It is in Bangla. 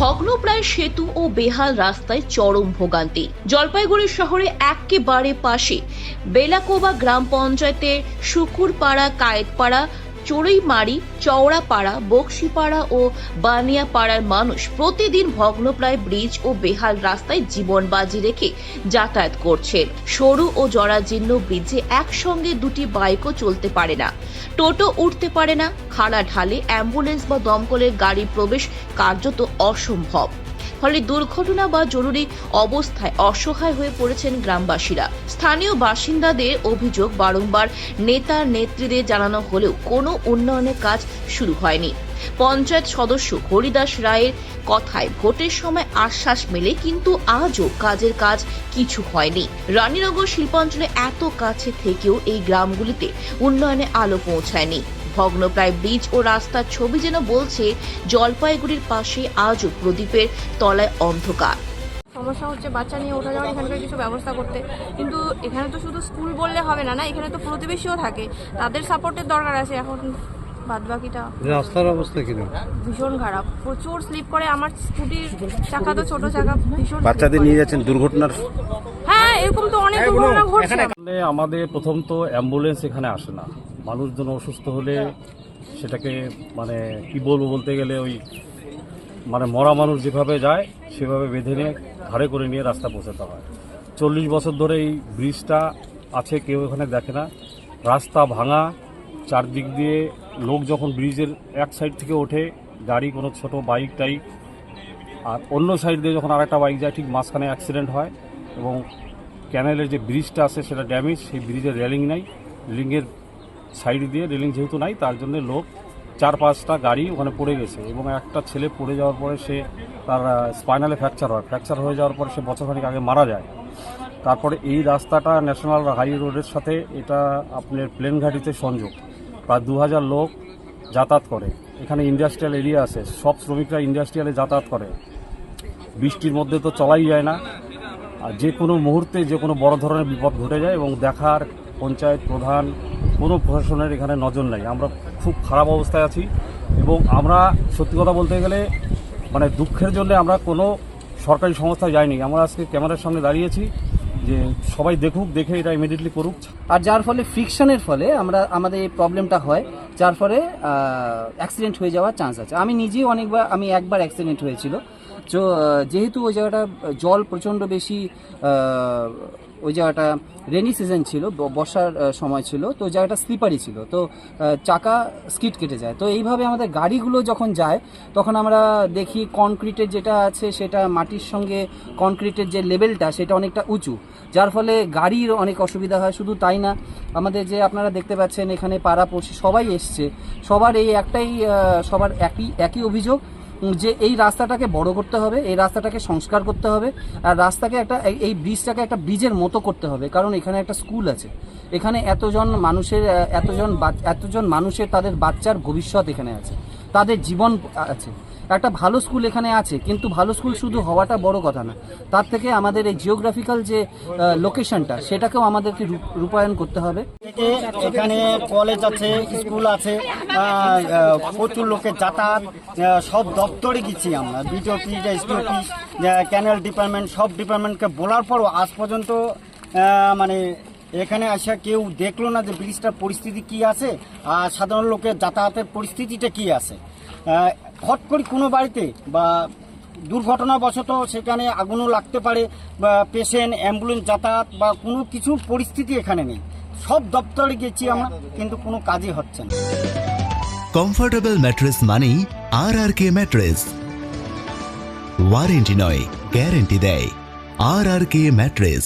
ভগ্নপ্রায় সেতু ও বেহাল রাস্তায় চরম ভোগান্তি। জলপাইগুড়ি শহরে একেবারে পাশে বেলাকোবা গ্রাম পঞ্চায়েতের শুকুরপাড়া, কায়েতপাড়া চড়ুইমারি চওড়াপাড়া, বক্সিপাড়া ও বানিয়াপাড়ার মানুষ প্রতিদিন ভগ্নপ্রায় ব্রিজ ও বেহাল রাস্তায় জীবন বাজি রেখে যাতায়াত করছেন সরু ও জরাজীর্ণ ব্রিজে একসঙ্গে দুটি বাইকও চলতে পারে না। টোটো উঠতে পারে না, খাড়া ঢালে অ্যাম্বুলেন্স বা দমকলের গাড়ি প্রবেশ কার্যত অসম্ভব। ফলে দুর্ঘটনা বা জরুরি অবস্থায় অসহায় হয়ে পড়েছেন গ্রামবাসীরা। স্থানীয় বাসিন্দাদের অভিযোগ বারংবার নেতা নেত্রীদের জানানো হলেও কোনো উন্নয়নের কাজ শুরু হয়নি। পঞ্চায়েত সদস্য হরিদাস রায়ের কথায় ভোটের সময় আশ্বাস মেলে কিন্তু আজও কাজের কাজ কিছু হয়নি। রানীনগর শিল্পাঞ্চলে এত কাছে থেকেও এই গ্রামগুলিতে উন্নয়নে আলো পৌঁছায়নি। ভগ্নপ্রায় ব্রিজ ও রাস্তার ছবি যেন বলছে জলপাইগুড়ির পাশে আজও প্রদীপের তলায় অন্ধকার। সমস্যা হচ্ছে বাচ্চা নিয়ে ওঠা যাওয়ার এখানকার কিছু ব্যবস্থা করতে। কিন্তু এখানে তো শুধু স্কুল বললে হবে না না? এখানে তো প্রতিবেশীও থাকে। তাদের সাপোর্টের দরকার আছে। এখন বাদ বাকিটা রাস্তার অবস্থা কীরকম? ভীষণ খারাপ। প্রচুর স্লিপ করে। আমার স্কুটির চাকা তো ছোট চাকা ভীষণ বাচ্চাদের নিয়ে যাচ্ছেন দুর্ঘটনার হ্যাঁ এরকম তো অনেক দুর্ঘটনা ঘটছে। আমাদের প্রথম তো অ্যাম্বুলেন্স এখানে আসে না। মানুষজন অসুস্থ হলে সেটাকে মানে কি বলব বলতে গেলে ওই মানে মরা মানুষ যেভাবে যায়, সেভাবে বেঁধে নিয়ে ঘাড়ে করে নিয়ে রাস্তা পৌঁছাতে হয়। চল্লিশ বছর ধরে এই ব্রিজটা আছে, কেউ এখানে দেখে না। রাস্তা ভাঙা, চারদিক দিয়ে লোক যখন ব্রিজের এক সাইড থেকে ওঠে, গাড়ি, কোনো ছোট বাইক টাইক আর অন্য সাইড দিয়ে যখন আরেকটা বাইক যায়, ঠিক মাঝখানে অ্যাক্সিডেন্ট হয় এবং ক্যানেলের যে ব্রিজটা আছে, সেটা ড্যামেজ সেই ব্রিজের রেলিং নাই। রেলিংয়ের সাইড দিয়ে রেলিং যেহেতু নাই, তার জন্য লোক চার পাঁচটা গাড়ি ওখানে পড়ে গেছে এবং একটা ছেলে পড়ে যাওয়ার পরে সে তার স্পাইনালে ফ্র্যাকচার হয়। ফ্র্যাকচার হয়ে যাওয়ার পরে সে বছরখানিক আগে মারা যায়। তারপরে এই রাস্তাটা ন্যাশনাল হাই রোডের সাথে এটা আপনার প্লেন ঘাটিতে সংযোগ। প্রায় দু হাজার লোক যাতায়াত করে। এখানে ইন্ডাস্ট্রিয়াল এরিয়া আছে। সব শ্রমিকরা ইন্ডাস্ট্রিয়ালে যাতায়াত করে। বৃষ্টির মধ্যে তো চলাই যায় না। আর যে কোনো মুহূর্তে যে কোনো বড় ধরনের বিপদ ঘটে যায় এবং দেখার পঞ্চায়েত প্রধান কোনো প্রশাসনের এখানে নজর নাই। আমরা খুব খারাপ অবস্থায় আছি এবং আমরা সত্যি কথা বলতে গেলে মানে দুঃখের জন্য আমরা কোনো সরকারি সংস্থায় যাইনি। আমরা আজকে ক্যামেরার সামনে দাঁড়িয়েছি যে সবাই দেখুক, দেখে এটা ইমিডিয়েটলি করুক। আর যার ফলে ফ্রিকশনের ফলে আমরা, আমাদের এই প্রবলেমটা হয়, যার ফলে অ্যাক্সিডেন্ট হয়ে যাওয়ার চান্স আছে। আমি নিজেই অনেকবার, আমি একবার অ্যাক্সিডেন্ট হয়েছিল। যেহেতু ওই জায়গাটা জল প্রচণ্ড বেশি ওই জায়গাটা রেনি সিজন ছিল বর্ষার সময় ছিল, তো জায়গাটা স্লিপারি ছিল। তো চাকা স্কিড কেটে যায়। তো এইভাবে আমাদের গাড়িগুলো যখন যায়, তখন আমরা দেখি কনক্রিটের যেটা আছে, সেটা মাটির সঙ্গে কনক্রিটের যে লেভেলটা সেটা অনেকটা উঁচু। যার ফলে গাড়ির অনেক অসুবিধা হয়, শুধু তাই না, আমাদের যে আপনারা দেখতে পাচ্ছেন, এখানে পাড়া পড়শি সবাই এসছে। সবার এই একটাই সবার একই একই অভিযোগ যে এই রাস্তাটাকে বড় করতে হবে, এই রাস্তাটাকে সংস্কার করতে হবে, আর রাস্তাকে একটা, এই- ব্রিজটাকে একটা ব্রিজের মতো করতে হবে। কারণ এখানে একটা স্কুল আছে। এখানে এতজন মানুষের, এতজন এতজন মানুষের তাদের বাচ্চার ভবিষ্যৎ এখানে আছে। তাদের জীবন আছে। একটা ভালো স্কুল এখানে আছে, কিন্তু ভালো স্কুল শুধু হওয়াটা বড় কথা না। তার থেকে আমাদের এই জিওগ্রাফিক্যাল যে লোকেশনটা সেটাকেও আমাদেরকে রূপ- রূপায়ণ করতে হবে। এখানে কলেজ আছে স্কুল আছে প্রচুর লোকের যাতায়াত সব দপ্তরে গেছি আমরা। BDO office SD office canal department সব ডিপার্টমেন্টকে বলার পরও আজ পর্যন্ত মানে এখানে আসা কেউ দেখল না যে ব্রিজটার পরিস্থিতি কি আছে, আর সাধারণ লোকের যাতায়াতের পরিস্থিতিটা কি আছে। হট করে কোনো বাড়িতে বা দুর্ঘটনাবশত সেখানে আগুনও লাগতে পারে, বা পেশেন্ট অ্যাম্বুলেন্স যাতায়াত বা কোনো কিছু পরিস্থিতি এখানে নেই। সব দপ্তরে গেছি আমরা, কিন্তু কোনো কাজই হচ্ছে না। কমফোর্টেবল ম্যাট্রেস মানেই R R K mattress warranty নয় গ্যারেন্টি দেয়। R R K mattress